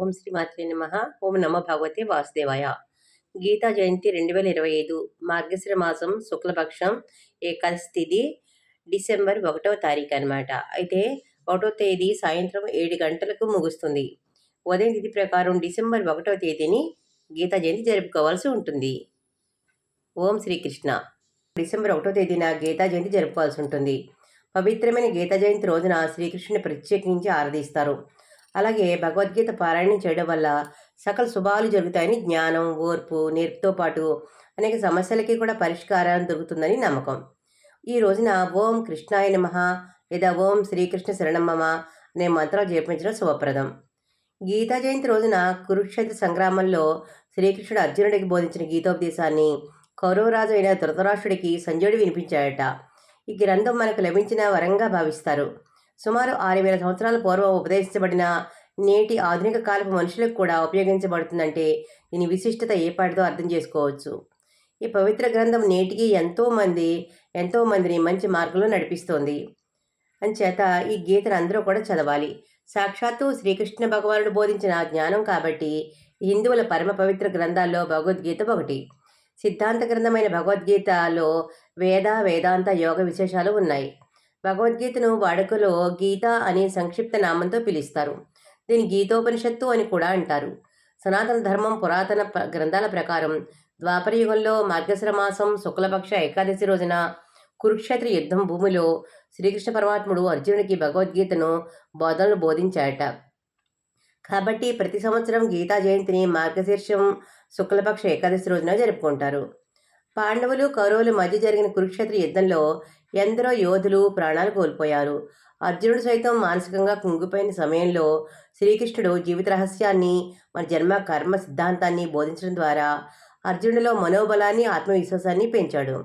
ఓం శ్రీ మాత్రే నమ. ఓం నమ భగవతే వాసుదేవాయ. గీతా జయంతి రెండు వేల ఇరవై ఐదు మార్గశ్ర మాసం శుక్లపక్షం ఏకాదశి తిథి డిసెంబర్ ఒకటవ తారీఖు అనమాట అయితే ఒకటో తేదీ సాయంత్రం ఏడు గంటలకు ముగుస్తుంది. ఉదయం తిథి ప్రకారం డిసెంబర్ ఒకటవ తేదీని గీతా జయంతి జరుపుకోవాల్సి ఉంటుంది. ఓం శ్రీకృష్ణ. డిసెంబర్ ఒకటో తేదీన గీతా జయంతి జరుపుకోవాల్సి ఉంటుంది. పవిత్రమైన గీతా జయంతి రోజున శ్రీకృష్ణుని ప్రత్యేకించి ఆరాధిస్తారు. అలాగే భగవద్గీత పారాయణం చేయడం వల్ల సకల శుభాలు జరుగుతాయని జ్ఞానం ఓర్పు నేర్పుతో పాటు అనేక సమస్యలకి కూడా పరిష్కారం దొరుకుతుందని నమ్మకం. ఈ రోజున ఓం కృష్ణాయ నమ లేదా ఓం శ్రీకృష్ణ శరణమ్మమ అనే మంత్రాలు జపించడం శుభప్రదం. గీతా జయంతి రోజున కురుక్షేత్ర సంగ్రామంలో శ్రీకృష్ణుడు అర్జునుడికి బోధించిన గీతోపదేశాన్ని కౌరవరాజు అయిన ధృతరాష్ట్రుడికి సంజయుడు వినిపించాడట. ఈ గ్రంథం మనకు లభించిన వరంగా భావిస్తారు. సుమారు ఆరు వేల సంవత్సరాల పూర్వం ఉపదేశించబడిన నేటి ఆధునిక కాలపు మనుషులకు కూడా ఉపయోగించబడుతుందంటే దీని విశిష్టత ఏపాటితో అర్థం చేసుకోవచ్చు? ఈ పవిత్ర గ్రంథం నేటికి ఎంతోమంది ఎంతోమందిని మంచి మార్గంలో నడిపిస్తోంది. అంచేత ఈ గీతను అందరూ కూడా చదవాలి. సాక్షాత్తు శ్రీకృష్ణ భగవానుడు బోధించిన జ్ఞానం కాబట్టి హిందువుల పరమ పవిత్ర గ్రంథాల్లో భగవద్గీత ఒకటి. సిద్ధాంత గ్రంథమైన భగవద్గీతలో వేద వేదాంత యోగ విశేషాలు ఉన్నాయి. భగవద్గీతను వాడుకలో గీత అనే సంక్షిప్త నామంతో పిలుస్తారు. దీని గీతోపనిషత్తు అని కూడా అంటారు. సనాతన ధర్మం పురాతన గ్రంథాల ప్రకారం ద్వాపరయుగంలో మార్గశిర మాసం శుక్లపక్ష ఏకాదశి రోజున కురుక్షేత్ర యుద్ధం భూమిలో శ్రీకృష్ణ పరమాత్ముడు అర్జునుడికి భగవద్గీతను బోధనలు బోధించాట కాబట్టి ప్రతి సంవత్సరం గీతా జయంతిని మార్గశీర్షం శుక్లపక్ష ఏకాదశి రోజున జరుపుకుంటారు. పాండవులు కౌరవుల మధ్య జరిగిన కురుక్షేత్ర యుద్ధంలో ఎందరో యోధులు ప్రాణాలు కోల్పోయారు. అర్జునుడు సైతం మానసికంగా కుంగిపోయిన సమయంలో శ్రీకృష్ణుడు జీవిత రహస్యాన్ని మన జన్మ కర్మ సిద్ధాంతాన్ని బోధించడం ద్వారా అర్జునుడిలో మనోబలాన్ని ఆత్మవిశ్వాసాన్ని పెంచాడు.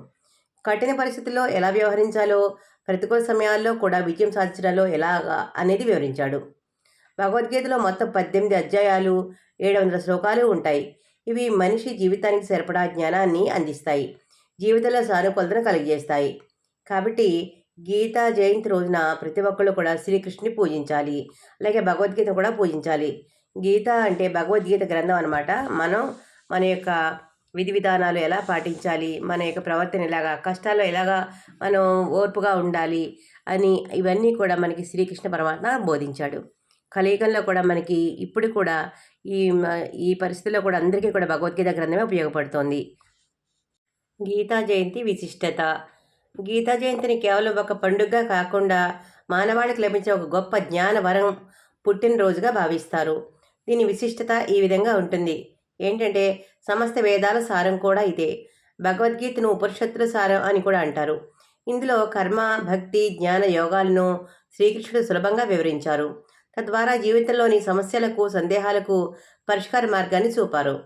కఠిన పరిస్థితుల్లో ఎలా వ్యవహరించాలో ప్రతికూల సమయాల్లో కూడా విజయం సాధించడంలో ఎలాగా అనేది వివరించాడు. భగవద్గీతలో మొత్తం పద్దెనిమిది అధ్యాయాలు ఏడు వందల శ్లోకాలు ఉంటాయి. ఇవి మనిషి జీవితానికి సరిపడా జ్ఞానాన్ని అందిస్తాయి. జీవితంలో సానుకూలతను కలిగజేస్తాయి. కాబట్టి గీతా జయంతి రోజున ప్రతి ఒక్కళ్ళు కూడా శ్రీకృష్ణుని పూజించాలి. అలాగే భగవద్గీత కూడా పూజించాలి. గీత అంటే భగవద్గీత గ్రంథం అనమాట మనం మన యొక్క విధి విధానాలు ఎలా పాటించాలి? మన యొక్క ప్రవర్తన ఎలాగా? కష్టాల్లో ఎలాగా మనం ఓర్పుగా ఉండాలి? అని ఇవన్నీ కూడా మనకి శ్రీకృష్ణ పరమాత్మ బోధించాడు. కలియుగంలో కూడా మనకి ఇప్పుడు కూడా ఈ ఈ పరిస్థితుల్లో కూడా అందరికీ కూడా భగవద్గీత గ్రంథమే ఉపయోగపడుతోంది. గీతా జయంతి విశిష్టత. గీతా జయంతిని కేవలం ఒక పండుగ కాకుండా మానవాళికి లభించే ఒక గొప్ప జ్ఞాన వరం పుట్టినరోజుగా భావిస్తారు. దీని విశిష్టత ఈ విధంగా ఉంటుంది. ఏంటంటే సమస్త వేదాల సారం కూడా ఇదే. భగవద్గీతను ఉపనిషత్తుల సారం అని కూడా అంటారు. ఇందులో కర్మ భక్తి జ్ఞాన యోగాలను శ్రీకృష్ణుడు సులభంగా వివరించారు. తద్వారా జీవితంలోని సమస్యలకు సందేహాలకు పరిష్కార మార్గాన్ని చూపారు.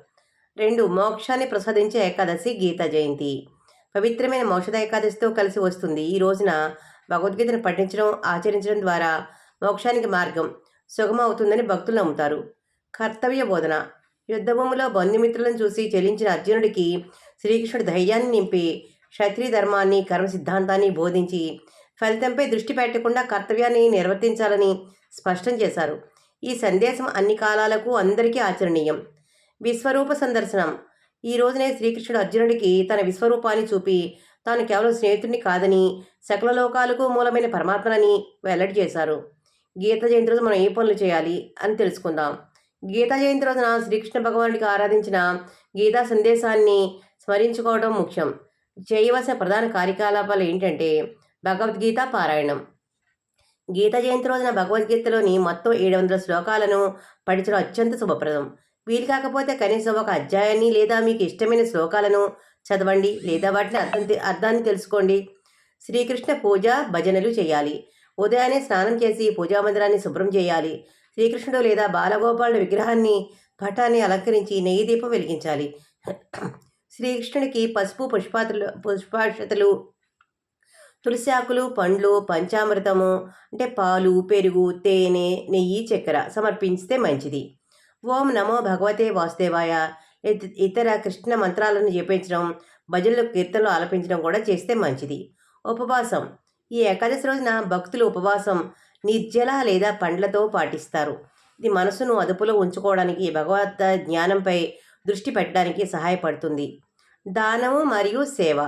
రెండు మోక్షాన్ని ప్రసాదించే ఏకాదశి గీత జయంతి. పవిత్రమైన మోక్షద ఏకాదశితో కలిసి వస్తుంది. ఈ రోజున భగవద్గీతను పఠించడం ఆచరించడం ద్వారా మోక్షానికి మార్గం సుగమవుతుందని భక్తులు నమ్ముతారు. కర్తవ్య బోధన. యుద్ధభూమిలో బంధుమిత్రులను చూసి చెల్లించిన అర్జునుడికి శ్రీకృష్ణుడు ధైర్యాన్ని నింపి క్షత్రియ ధర్మాన్ని కర్మ సిద్ధాంతాన్ని బోధించి ఫలితంపై దృష్టి పెట్టకుండా కర్తవ్యాన్ని నిర్వర్తించాలని స్పష్టం చేశారు. ఈ సందేశం అన్ని కాలాలకు అందరికీ ఆచరణీయం. విశ్వరూప సందర్శనం. ఈ రోజునే శ్రీకృష్ణుడు అర్జునుడికి తన విశ్వరూపాన్ని చూపి తాను కేవలం స్నేహితుడిని కాదని సకల లోకాలకు మూలమైన పరమాత్మనని వెల్లడి చేశారు. గీత జయంతి రోజు మనం ఏ పనులు చేయాలి అని తెలుసుకుందాం. గీతా జయంతి రోజున శ్రీకృష్ణ భగవానుడికి ఆరాధించిన గీతా సందేశాన్ని స్మరించుకోవడం ముఖ్యం. చేయవలసిన ప్రధాన కార్యకలాపాలు ఏంటంటే భగవద్గీత పారాయణం. గీత జయంతి రోజున భగవద్గీతలోని మొత్తం ఏడు వందల శ్లోకాలను పఠించడం అత్యంత శుభప్రదం. వీలు కాకపోతే కనీసం ఒక అధ్యాయాన్ని లేదా మీకు ఇష్టమైన శ్లోకాలను చదవండి లేదా వాటిని అర్థం అర్థాన్ని తెలుసుకోండి. శ్రీకృష్ణ పూజ భజనలు చేయాలి. ఉదయాన్నే స్నానం చేసి పూజా మందిరాన్ని శుభ్రం చేయాలి. శ్రీకృష్ణుడు లేదా బాలగోపాలుడు విగ్రహాన్ని పటాన్ని అలంకరించి నెయ్యి దీపం వెలిగించాలి. శ్రీకృష్ణుడికి పసుపు పుష్పాతులు పుష్పాక్షతలు తులసి ఆకులు పండ్లు పంచామృతము అంటే పాలు పెరుగు తేనె నెయ్యి చక్కెర సమర్పిస్తే మంచిది. ఓం నమో భగవతే వాసుదేవాయ. ఇతర కృష్ణ మంత్రాలను జపించడం భజనలు కీర్తనలు ఆలపించడం కూడా చేస్తే మంచిది. ఉపవాసం. ఈ ఏకాదశి రోజున భక్తులు ఉపవాసం నిర్జల లేదా పండ్లతో పాటిస్తారు. ఇది మనసును అదుపులో ఉంచుకోవడానికి భగవద్ జ్ఞానంపై దృష్టి పెట్టడానికి సహాయపడుతుంది. దానము మరియు సేవ.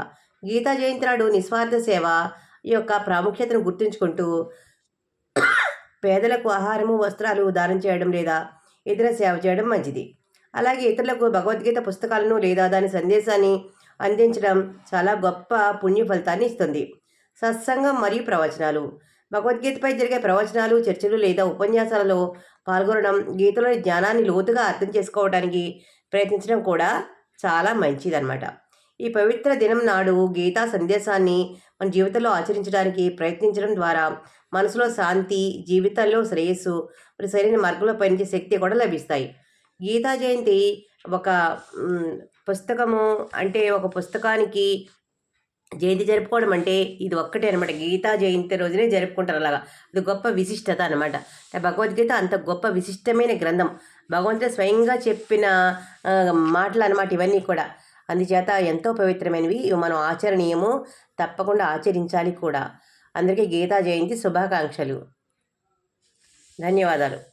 గీతా జయంతి నాడు నిస్వార్థ సేవ యొక్క ప్రాముఖ్యతను గుర్తుంచుకుంటూ పేదలకు ఆహారము వస్త్రాలు దానం చేయడం లేదా ఇతర సేవ చేయడం మంచిది. అలాగే ఇతరులకు భగవద్గీత పుస్తకాలను లేదా దాని సందేశాన్ని అందించడం చాలా గొప్ప పుణ్య ఫలితాన్ని ఇస్తుంది. సత్సంగం మరియు ప్రవచనాలు. భగవద్గీతపై జరిగే ప్రవచనాలు చర్చలు లేదా ఉపన్యాసాలలో పాల్గొనడం గీతలోని జ్ఞానాన్ని లోతుగా అర్థం చేసుకోవడానికి ప్రయత్నించడం కూడా చాలా మంచిదన్నమాట. ఈ పవిత్ర దినం నాడు గీతా సందేశాన్ని మన జీవితంలో ఆచరించడానికి ప్రయత్నించడం ద్వారా మనసులో శాంతి జీవితంలో శ్రేయస్సు మరి సరైన మార్గంలో పనిచే శక్తి కూడా లభిస్తాయి. గీతా జయంతి ఒక పుస్తకము అంటే ఒక పుస్తకానికి జయంతి జరుపుకోవడం అంటే ఇది ఒక్కటే అనమాట. గీతా జయంతి రోజునే జరుపుకుంటారు అలాగా. అది గొప్ప విశిష్టత అనమాట. భగవద్గీత అంత గొప్ప విశిష్టమైన గ్రంథం. భగవంతుడు స్వయంగా చెప్పిన మాటలు అనమాట ఇవన్నీ కూడా. అందుచేత ఎంతో పవిత్రమైనవి ఇవి మనం ఆచరణీయము తప్పకుండా ఆచరించాలి కూడా. అందరికీ గీతా జయంతి శుభాకాంక్షలు. ధన్యవాదాలు.